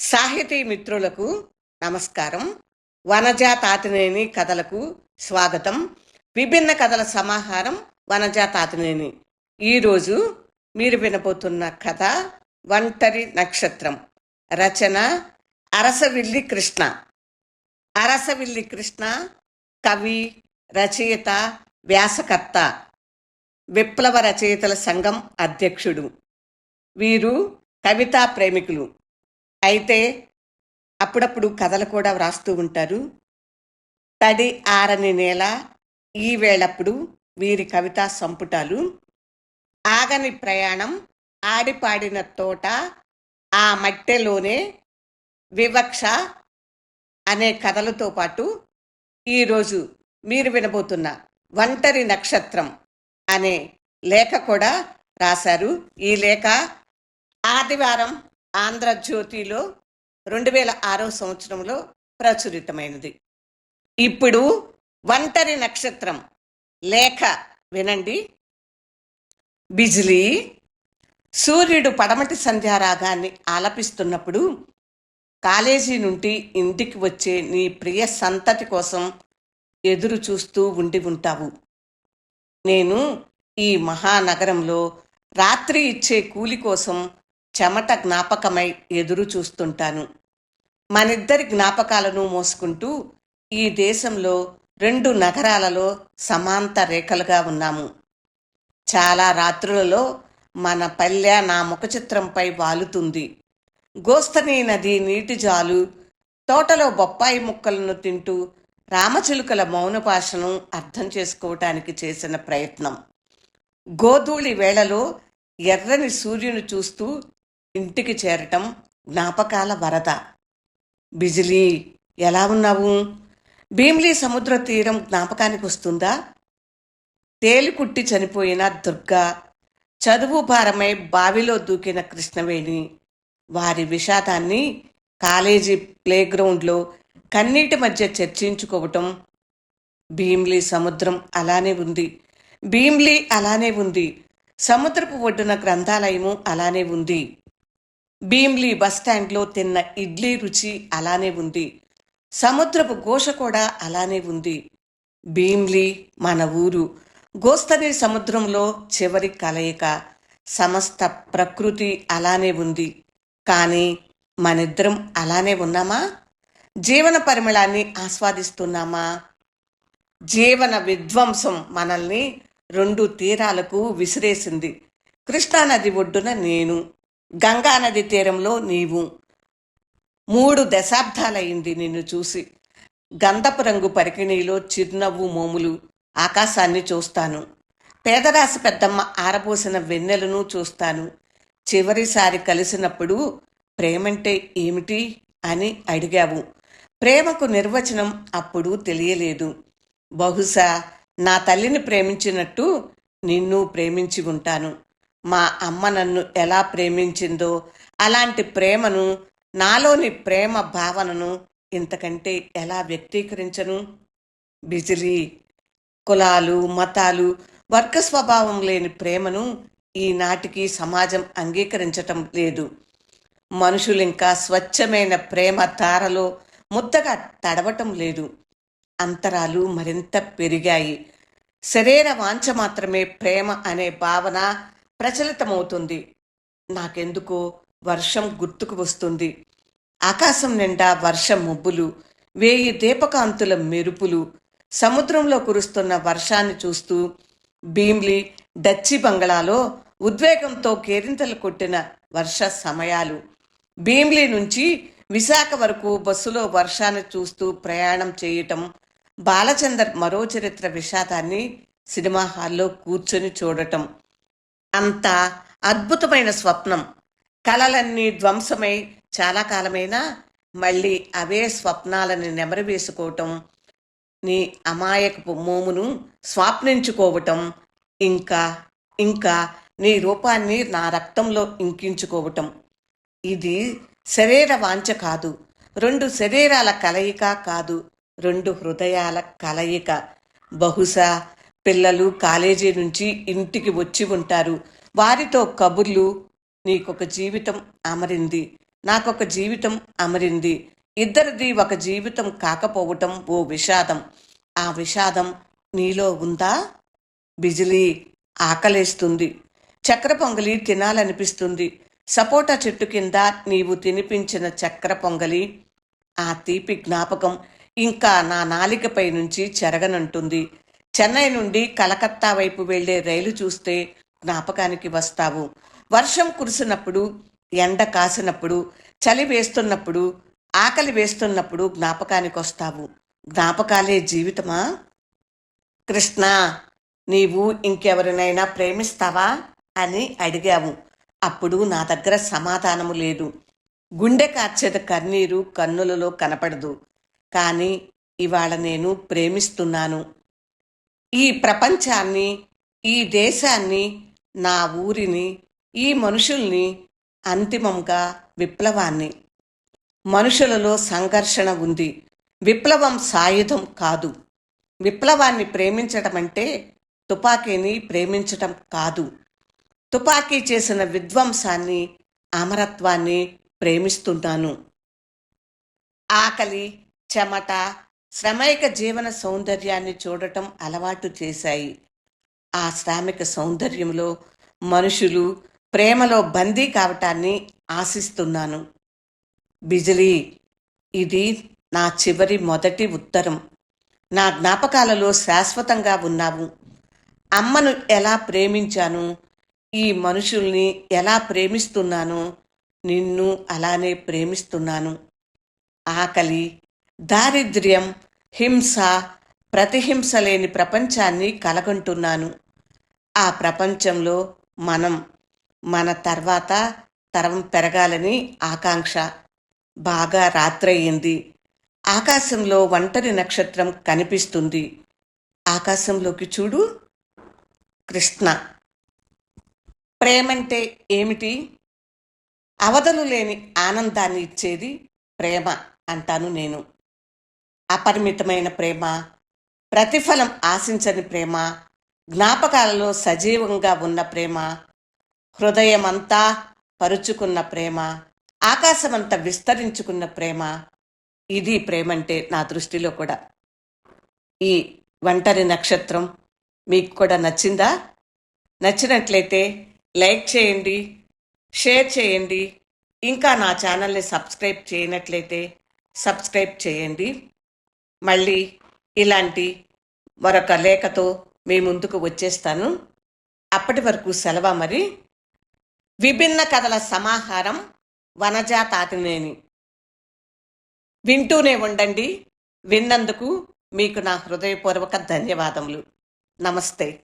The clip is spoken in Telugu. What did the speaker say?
సాహితీ మిత్రులకు నమస్కారం. వనజా తాతినేని కథలకు స్వాగతం. విభిన్న కథల సమాహారం వనజా తాతినేని ఈరోజు మీరు వినబోతున్న కథ ఒంటరి నక్షత్రం. రచన అరసవిల్లి కృష్ణ. అరసవిల్లి కృష్ణ కవి రచయిత వ్యాసకర్త విప్లవ రచయితల సంఘం అధ్యక్షుడు. వీరు కవితా ప్రేమికులు. అయితే అప్పుడప్పుడు కథలు కూడా వ్రాస్తూ ఉంటారు. తడి ఆరని నేల ఈ వేళప్పుడు వీరి కవితా సంపుటాలు. ఆగని ప్రయాణం ఆడిపాడిన తోట ఆ మట్టెలోనే వివక్ష అనే కథలతో పాటు ఈరోజు మీరు వినబోతున్న ఒంటరి నక్షత్రం అనే లేఖ కూడా రాశారు. ఈ లేఖ ఆదివారం ఆంధ్రజ్యోతిలో రెండు వేల ఆరో సంవత్సరంలో ప్రచురితమైనది. ఇప్పుడు ఒంటరి నక్షత్రం లేఖ వినండి. బిజిలీ సూర్యుడు పడమటి సంధ్యారాగాన్ని ఆలపిస్తున్నప్పుడు కాలేజీ నుండి ఇంటికి వచ్చే నీ ప్రియ సంతతి కోసం ఎదురు చూస్తూ ఉండి ఉంటావు. నేను ఈ మహానగరంలో రాత్రి ఇచ్చే కూలి కోసం చెమట జ్ఞాపకమై ఎదురు చూస్తుంటాను. మనిద్దరి జ్ఞాపకాలను మోసుకుంటూ ఈ దేశంలో రెండు నగరాలలో సమాంత రేఖలుగా ఉన్నాము. చాలా రాత్రులలో మన పల్లె నా ముఖచిత్రంపై వాలుతుంది. గోస్తని నది నీటి జాలు తోటలో బొప్పాయి ముక్కలను తింటూ రామచిలుకల మౌన భాషను అర్థం చేసుకోవటానికి చేసిన ప్రయత్నం. గోధూళి వేళలో ఎర్రని సూర్యుని చూస్తూ ఇంటికి చేరటం జ్ఞాపకాల వరద. బిజిలీ ఎలా ఉన్నావు? భీమ్లీ సముద్ర తీరం జ్ఞాపకానికి వస్తుందా? తేలికుట్టి చనిపోయిన దుర్గా చదువు భారమై బావిలో దూకిన కృష్ణవేణి వారి విషాదాన్ని కాలేజీ ప్లేగ్రౌండ్లో కన్నీటి మధ్య చర్చించుకోవటం. భీమ్లీ సముద్రం అలానే ఉంది. భీమ్లీ అలానే ఉంది. సముద్రపు ఒడ్డున గ్రంథాలయము అలానే ఉంది. భీమ్లీ బస్టాండ్లో తిన్న ఇడ్లీ రుచి అలానే ఉంది. సముద్రపు ఘోష కూడా అలానే ఉంది. భీమ్లీ మన ఊరు. గోస్తని సముద్రంలో చివరి కలయిక. సమస్త ప్రకృతి అలానే ఉంది. కానీ మనిద్దరం అలానే ఉన్నామా? జీవన పరిమళాన్ని ఆస్వాదిస్తున్నామా? జీవన విధ్వంసం మనల్ని రెండు తీరాలకు విసిరేసింది. కృష్ణానది ఒడ్డున నేను. గంగానది తీరంలో నీవు మూడు దశాబ్దాలయ్యింది నిన్ను చూసి. గంధపు రంగు పరికిణీలో చిరునవ్వు మోములు ఆకాశాన్ని చూస్తాను. పేదరాశి పెద్దమ్మ ఆరబోసిన వెన్నెలను చూస్తాను. చివరిసారి కలిసినప్పుడు ప్రేమంటే ఏమిటి అని అడిగావు. ప్రేమకు నిర్వచనం అప్పుడు తెలియలేదు. బహుశా నా తల్లిని ప్రేమించినట్టు నిన్ను ప్రేమించి ఉంటాను. మా అమ్మ నన్ను ఎలా ప్రేమించిందో అలాంటి ప్రేమను నాలోని ప్రేమ భావనను ఇంతకంటే ఎలా వ్యక్తీకరించను? బిజిలీ కులాలు మతాలు వర్గ స్వభావం లేని ప్రేమను ఈనాటికి సమాజం అంగీకరించటం లేదు. మనుషులింకా స్వచ్ఛమైన ప్రేమ తారలో ముద్దగా తడవటం లేదు. అంతరాలు మరింత పెరిగాయి. శరీర వాంఛ మాత్రమే ప్రేమ అనే భావన ప్రచలితమవుతుంది. నాకెందుకో వర్షం గుర్తుకు వస్తుంది. ఆకాశం నిండా వర్షం ముబ్బులు వేయి దీపకాంతుల మెరుపులు సముద్రంలో కురుస్తున్న వర్షాన్ని చూస్తూ భీమ్లీ డచ్చి బంగళాలో ఉద్వేగంతో కేరింతలు కొట్టిన వర్ష సమయాలు. భీమ్లీ నుంచి విశాఖ వరకు బస్సులో వర్షాన్ని చూస్తూ ప్రయాణం చేయటం బాలచందర్ మరో చరిత్ర విషాదాన్ని సినిమా హాల్లో కూర్చొని చూడటం. అంత అద్భుతమైన స్వప్నం. కలలన్నీ ధ్వంసమై చాలా కాలమైనా మళ్ళీ అవే స్వప్నాలను నెమరు వేసుకోవటం నీ అమాయకపు మోమును స్వాప్నించుకోవటం ఇంకా ఇంకా నీ రూపాన్ని నా రక్తంలో ఇంకించుకోవటం. ఇది శరీర వాంఛ కాదు. రెండు శరీరాల కలయిక కాదు. రెండు హృదయాల కలయిక. బహుశా పిల్లలు కాలేజీ నుంచి ఇంటికి వచ్చి ఉంటారు. వారితో కబుర్లు నీకొక జీవితం అమరింది నాకొక జీవితం అమరింది ఇద్దరిది ఒక జీవితం కాకపోవటం ఓ విషాదం. ఆ విషాదం నీలో ఉందా? బిజిలీ ఆకలేస్తుంది. చక్కెర పొంగలి తినాలనిపిస్తుంది. సపోటా చెట్టు కింద నీవు తినిపించిన చక్కెర పొంగలి ఆ తీపి జ్ఞాపకం ఇంకా నా నాలికపై నుంచి చెరగనంటుంది. చెన్నై నుండి కలకత్తా వైపు వెళ్ళే రైలు చూస్తే జ్ఞాపకానికి వస్తావు. వర్షం కురిసినప్పుడు ఎండ కాసినప్పుడు చలి వేస్తున్నప్పుడు ఆకలి వేస్తున్నప్పుడు జ్ఞాపకానికి వస్తావు జ్ఞాపకాలే జీవితమా? కృష్ణ నీవు ఇంకెవరినైనా ప్రేమిస్తావా? అని అడిగావు. అప్పుడు నా దగ్గర సమాధానము లేదు. గుండె కార్చేద కన్నీరు కన్నులలో కనపడదు. కానీ ఇవాళ నేను ప్రేమిస్తున్నాను. ఈ ప్రపంచాన్ని ఈ దేశాన్ని నా ఊరిని ఈ మనుషుల్ని అంతిమంగా విప్లవాన్ని. మనుషులలో సంఘర్షణ ఉంది. విప్లవం సాయుధం కాదు. విప్లవాన్ని ప్రేమించటం అంటే తుపాకీని ప్రేమించటం కాదు. తుపాకీ చేసిన విధ్వంసాన్ని అమరత్వాన్ని ప్రేమిస్తున్నాను. ఆకలి చెమట శ్రమైక జీవన సౌందర్యాన్ని చూడటం అలవాటు చేశాయి. ఆ శ్రామిక సౌందర్యంలో మనుషులు ప్రేమలో బందీ కావటాన్ని ఆశిస్తున్నాను. బిజిలీ ఇది నా చివరి మొదటి ఉత్తరం. నా జ్ఞాపకాలలో శాశ్వతంగా ఉన్నావు. అమ్మను ఎలా ప్రేమించాను? ఈ మనుషుల్ని ఎలా ప్రేమిస్తున్నాను? నిన్ను అలానే ప్రేమిస్తున్నాను. ఆకలి దారిద్ర్యం హింస ప్రతిహింస లేని ప్రపంచాన్ని కలగంటున్నాను. ఆ ప్రపంచంలో మనం మన తర్వాత తరం పెరగాలని ఆకాంక్ష. బాగా రాత్రయ్యింది. ఆకాశంలో ఒంటరి నక్షత్రం కనిపిస్తుంది. ఆకాశంలోకి చూడు. కృష్ణ. ప్రేమంటే ఏమిటి? అవధలు లేని ఆనందాన్ని ఇచ్చేది ప్రేమ అంటాను నేను. అపరిమితమైన ప్రేమ ప్రతిఫలం ఆశించని ప్రేమ జ్ఞాపకాలలో సజీవంగా ఉన్న ప్రేమ హృదయమంతా పరుచుకున్న ప్రేమ ఆకాశమంతా విస్తరించుకున్న ప్రేమ ఇది ప్రేమంటే నా దృష్టిలో కూడా. ఈ ఒంటరి నక్షత్రం మీకు కూడా నచ్చిందా? నచ్చినట్లయితే లైక్ చేయండి షేర్ చేయండి ఇంకా నా ఛానల్ని సబ్స్క్రైబ్ చేయనట్లయితే సబ్స్క్రైబ్ చేయండి. మళ్ళీ ఇలాంటి మరొక లేఖతో మీ ముందుకు వచ్చేస్తాను. అప్పటి వరకు సెలవు మరి? విభిన్న కథల సమాహారం వనజా తాతినేని వింటూనే ఉండండి. విన్నందుకు మీకు నా హృదయపూర్వక ధన్యవాదములు. నమస్తే.